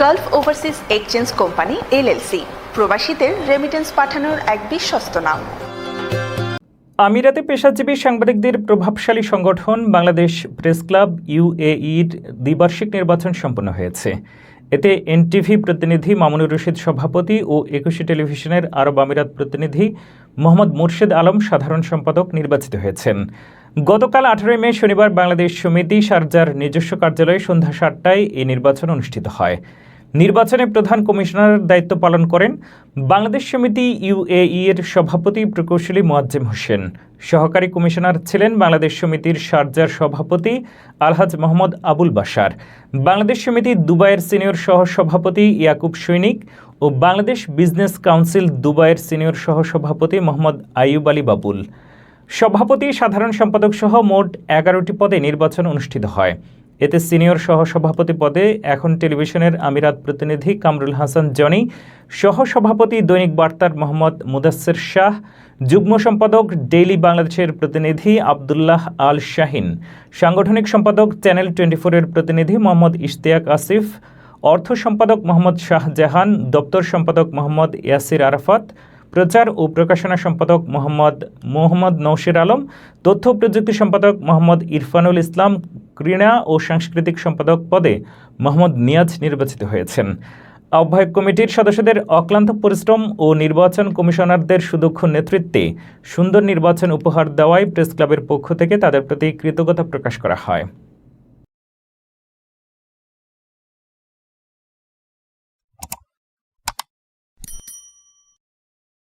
Gulf Overseas Exchange Company LLC প্রবাসীদের remittance পাঠানোর এক বিশ্বস্ত নাম। আমিরাতে পেশাজীবী সাংবাদিকদের প্রভাবশালী সংগঠন বাংলাদেশ প্রেস ক্লাব ইউএইর দ্বিবার্ষিক নির্বাচন সম্পন্ন হয়েছে। এতে এনটিভি প্রতিনিধি মামুনুর রশিদ সভাপতি ও একুশে টেলিভিশনের আরব আমিরাত প্রতিনিধি মোহাম্মদ মুর্শেদ আলম সাধারণ সম্পাদক নির্বাচিত হয়েছেন। গতকাল আঠারোই মে শনিবার বাংলাদেশ সমিতি সারজার নিজস্ব কার্যালয়ে সন্ধ্যা সাতটায় এই নির্বাচন অনুষ্ঠিত হয়। নির্বাচনে প্রধান কমিশনার দায়িত্ব পালন করেন বাংলাদেশ সমিতি ইউএই এর সভাপতি প্রকৌশলী মোয়াজ্জেম হোসেন। সহকারী কমিশনার ছিলেন বাংলাদেশ সমিতির শারজার সভাপতি আলহাজ মোহাম্মদ আবুল বাশার, বাংলাদেশ সমিতি দুবাইয়ের সিনিয়র সহ সভাপতি ইয়াকুব সৈনিক ও বাংলাদেশ বিজনেস কাউন্সিল দুবাইয়ের সিনিয়র সহ সভাপতি মোহাম্মদ আইয়ুব আলী বাবুল। সভাপতি সাধারণ সম্পাদক সহ মোট এগারোটি পদে নির্বাচন অনুষ্ঠিত হয়। এতে সিনিয়র সহ সভাপতি পদে এখন টেলিভিশনের আমিরাত প্রতিনিধি কামরুল হাসান, জনি। সহ সভাপতি দৈনিক বার্তার মোহাম্মদ মুদাস্সের শাহ। যুগ্ম সম্পাদক ডেইলি বাংলাদেশের প্রতিনিধি আবদুল্লাহ আল শাহিন। সাংগঠনিক সম্পাদক চ্যানেল টোয়েন্টি ফোরের প্রতিনিধি মোহাম্মদ ইশতিয়াক আসিফ। অর্থ সম্পাদক মোহাম্মদ শাহজাহান। দপ্তর সম্পাদক মোহাম্মদ ইয়াসির আরাফাত। প্রচার ও প্রকাশনা সম্পাদক মোহাম্মদ মোহাম্মদ নৌশের আলম। তথ্য প্রযুক্তি সম্পাদক মোহাম্মদ ইরফানুল ইসলাম। ক্রীড়া ও সাংস্কৃতিক সম্পাদক পদে মোহাম্মদ নিয়াজ নির্বাচিত হয়েছেন। আহ্বায়ক কমিটির সদস্যদের অক্লান্ত পরিশ্রম ও নির্বাচন কমিশনারদের সুদক্ষ নেতৃত্বে সুন্দর নির্বাচন উপহার দেওয়ায় প্রেস ক্লাবের পক্ষ থেকে তাদের প্রতি কৃতজ্ঞতা প্রকাশ করা হয়।